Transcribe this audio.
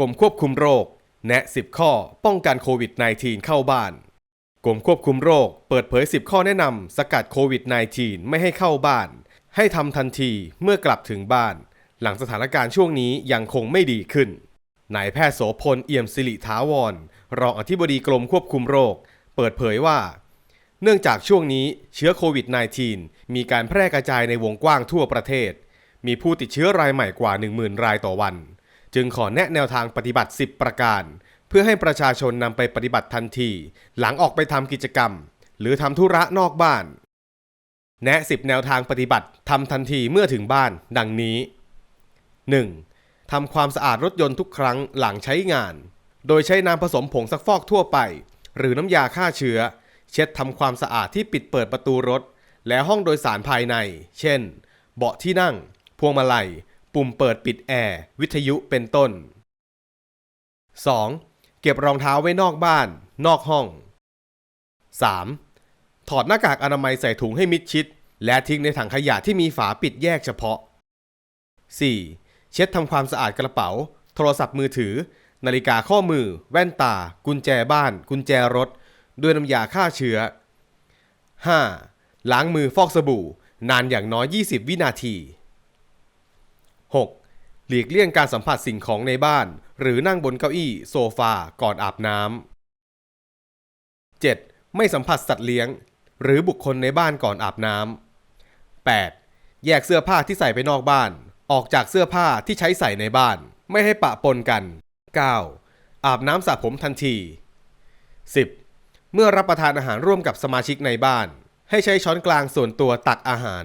กรมควบคุมโรค แนะ 10 ข้อป้องกันโควิด -19 เข้าบ้าน กรมควบคุมโรค เปิดเผย 10 ข้อแนะนำสกัดโควิด -19 ไม่ให้เข้าบ้าน ให้ทำทันทีเมื่อกลับถึงบ้าน หลังสถานการณ์ช่วงนี้ยังคงไม่ดีขึ้นนายแพทย์โสพลเอี่ยมสิริถาวร รองอธิบดีกรมควบคุมโรค เปิดเผยว่า เนื่องจากช่วงนี้เชื้อโควิด -19 มีการแพร่กระจายในวงกว้างทั่วประเทศ มีผู้ติดเชื้อรายใหม่กว่า 10,000 รายต่อวัน จึงขอแนะแนวทางปฏิบัติ 10 ประการ เพื่อให้ประชาชนนำไปปฏิบัติทันที หลังออกไปทำกิจกรรม หรือทำธุระนอกบ้าน แนะ 10 แนวทางปฏิบัติทำทันทีเมื่อถึงบ้าน ดังนี้ 1. ทำความสะอาดรถยนต์ทุกครั้งหลังใช้งาน โดยใช้น้ำผสมผงซักฟอกทั่วไป หรือน้ำยาฆ่าเชื้อ เช็ดทำความสะอาดที่ปิดเปิดประตูรถ และห้องโดยสารภายใน เช่น เบาะที่นั่ง พวงมาลัย ปุ่มเปิดปิดแอร์วิทยุเป็นต้น 2. เก็บรองเท้าไว้นอกบ้าน นอกห้อง 3. ถอดหน้ากากอนามัยใส่ถุงให้มิดชิด และทิ้งในถังขยะที่มีฝาปิดแยกเฉพาะ 4. เช็ดทำความสะอาดกระเป๋า โทรศัพท์มือถือ นาฬิกาข้อมือ แว่นตา กุญแจบ้าน กุญแจรถ ด้วยน้ำยาฆ่าเชื้อ 5. ล้างมือฟอกสบู่ นานอย่างน้อย 20 วินาที หลีกเลี่ยงการสัมผัสสิ่งของในบ้าน หรือนั่งบนเก้าอี้ โซฟา ก่อนอาบน้ำ 7. ไม่สัมผัสสัตว์เลี้ยง หรือบุคคลในบ้านก่อนอาบน้ำ 8. แยกเสื้อผ้าที่ใส่ไปนอกบ้าน ออกจากเสื้อผ้าที่ใช้ใส่ในบ้าน ไม่ให้ปะปนกัน 9. อาบน้ำสระผมทันที 10. เมื่อรับประทานอาหารร่วมกับสมาชิกในบ้าน ให้ใช้ช้อนกลางส่วนตัวตักอาหาร